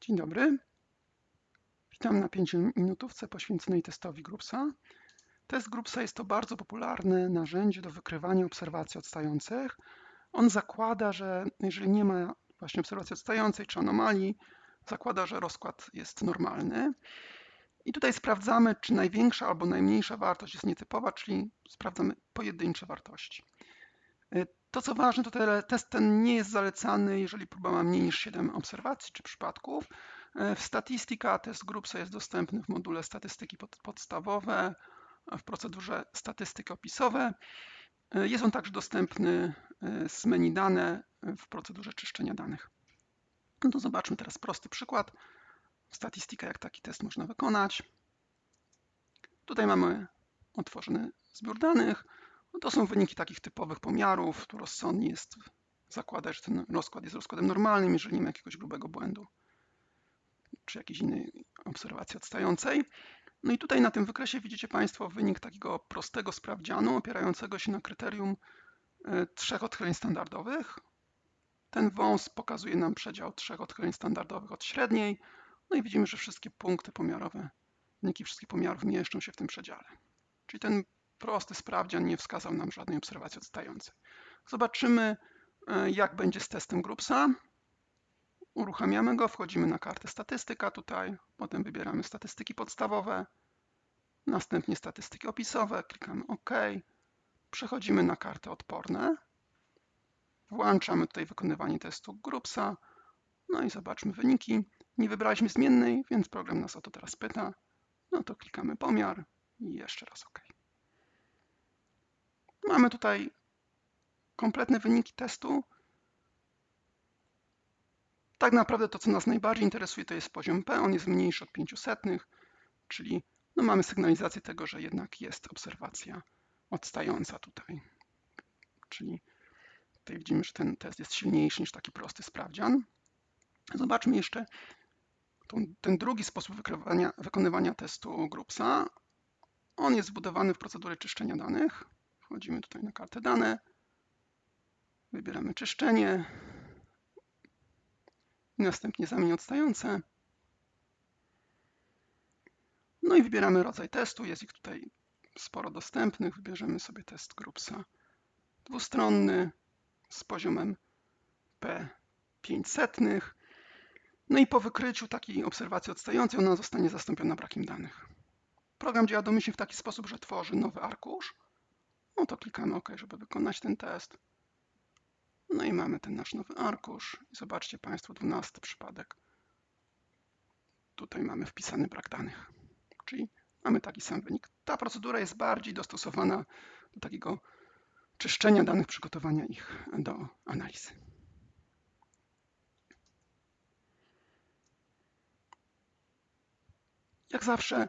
Dzień dobry. Witam na 5 minutówce poświęconej testowi Groupsa. Test Groupsa jest to bardzo popularne narzędzie do wykrywania obserwacji odstających. On zakłada, że jeżeli nie ma właśnie obserwacji odstającej czy anomalii, zakłada, że rozkład jest normalny. I tutaj sprawdzamy, czy największa albo najmniejsza wartość jest nietypowa, czyli sprawdzamy pojedyncze wartości. To co ważne, to test ten nie jest zalecany, jeżeli próba ma mniej niż 7 obserwacji czy przypadków. E, w statystyka test Groupsa jest dostępny w module statystyki podstawowe, w procedurze statystyki opisowe. E, jest on także dostępny e, z menu dane w procedurze czyszczenia danych. No to zobaczmy teraz prosty przykład. Statystyka jak taki test można wykonać. Tutaj mamy otworzony zbiór danych. No to są wyniki takich typowych pomiarów. Tu rozsądnie jest zakładać, że ten rozkład jest rozkładem normalnym, jeżeli nie ma jakiegoś grubego błędu czy jakiejś innej obserwacji odstającej. No i tutaj na tym wykresie widzicie Państwo wynik takiego prostego sprawdzianu opierającego się na kryterium e, trzech odchyleń standardowych. Ten wąs pokazuje nam przedział trzech odchyleń standardowych od średniej. No i widzimy, że wszystkie punkty pomiarowe, wyniki wszystkich pomiarów mieszczą się w tym przedziale. Czyli ten prosty sprawdzian nie wskazał nam żadnej obserwacji odstającej. Zobaczymy, e, jak będzie z testem Groupsa. Uruchamiamy go, wchodzimy na kartę statystyka tutaj, potem wybieramy statystyki podstawowe, następnie statystyki opisowe, klikamy OK, przechodzimy na kartę odporne, włączamy tutaj wykonywanie testu Groupsa, no i zobaczmy wyniki. Nie wybraliśmy zmiennej, więc program nas o to teraz pyta. No to klikamy pomiar i jeszcze raz OK. Mamy tutaj kompletne wyniki testu. Tak naprawdę to, co nas najbardziej interesuje, to jest poziom P. On jest mniejszy od 500, czyli no mamy sygnalizację tego, że jednak jest obserwacja odstająca tutaj. Czyli tutaj widzimy, że ten test jest silniejszy niż taki prosty sprawdzian. Zobaczmy jeszcze ten drugi sposób wykonywania, testu Groupsa. On jest zbudowany w procedurze czyszczenia danych. Wchodzimy tutaj na kartę dane, wybieramy czyszczenie, następnie zamień odstające. No i wybieramy rodzaj testu, jest ich tutaj sporo dostępnych. Wybierzemy sobie test Groupsa dwustronny z poziomem P500. No i po wykryciu takiej obserwacji odstającej ona zostanie zastąpiona brakiem danych. Program działa domyślnie w taki sposób, że tworzy nowy arkusz, no to klikamy OK, żeby wykonać ten test. No i mamy ten nasz nowy arkusz. I zobaczcie Państwo, 12 przypadek. Tutaj mamy wpisany brak danych, czyli mamy taki sam wynik. Ta procedura jest bardziej dostosowana do takiego czyszczenia danych, przygotowania ich do analizy. Jak zawsze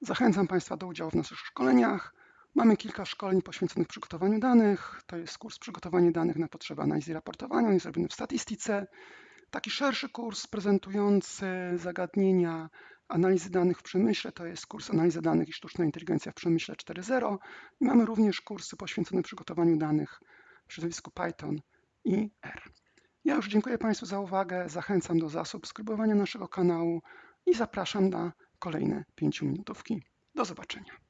zachęcam Państwa do udziału w naszych szkoleniach. Mamy kilka szkoleń poświęconych przygotowaniu danych. To jest kurs przygotowania danych na potrzeby analizy raportowania, on jest zrobiony w statystyce. Taki szerszy kurs prezentujący zagadnienia analizy danych w przemyśle to jest kurs analiza danych i sztuczna inteligencja w przemyśle 4.0. I mamy również kursy poświęcone przygotowaniu danych w środowisku Python i R. Ja już dziękuję Państwu za uwagę, zachęcam do zasubskrybowania naszego kanału i zapraszam na kolejne 5 minutówki. Do zobaczenia.